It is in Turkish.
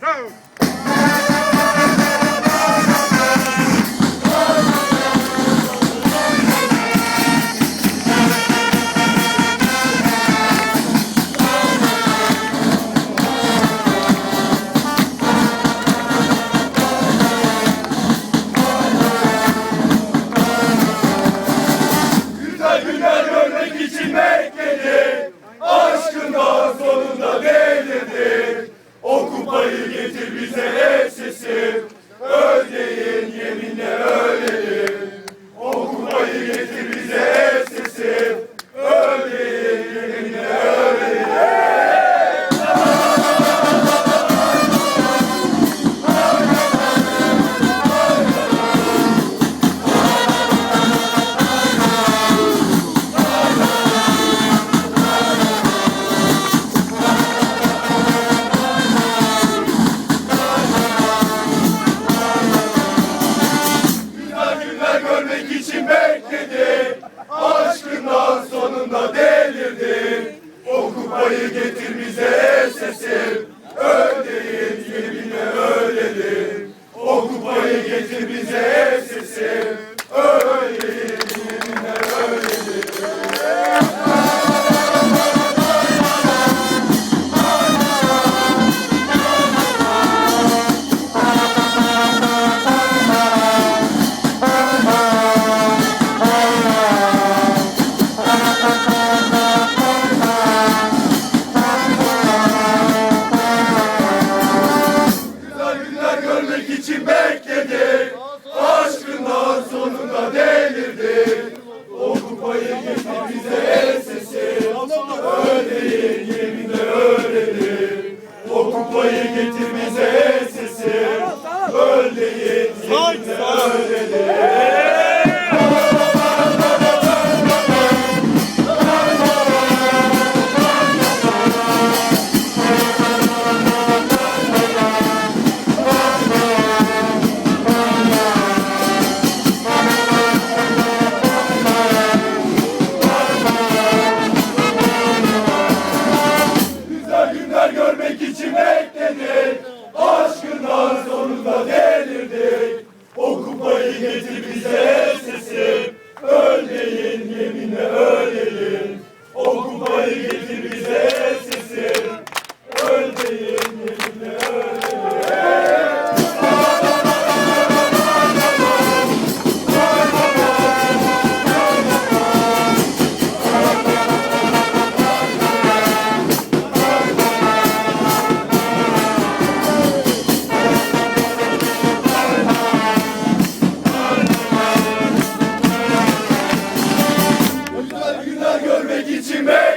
go! bize sesim öğrenelim, yerinde öğrenelim. O kupayı getir bize sesi. Öl değil, yerinde. Avrupa'yı getir bize sesin. Ölmeyin yeminle öl. Time!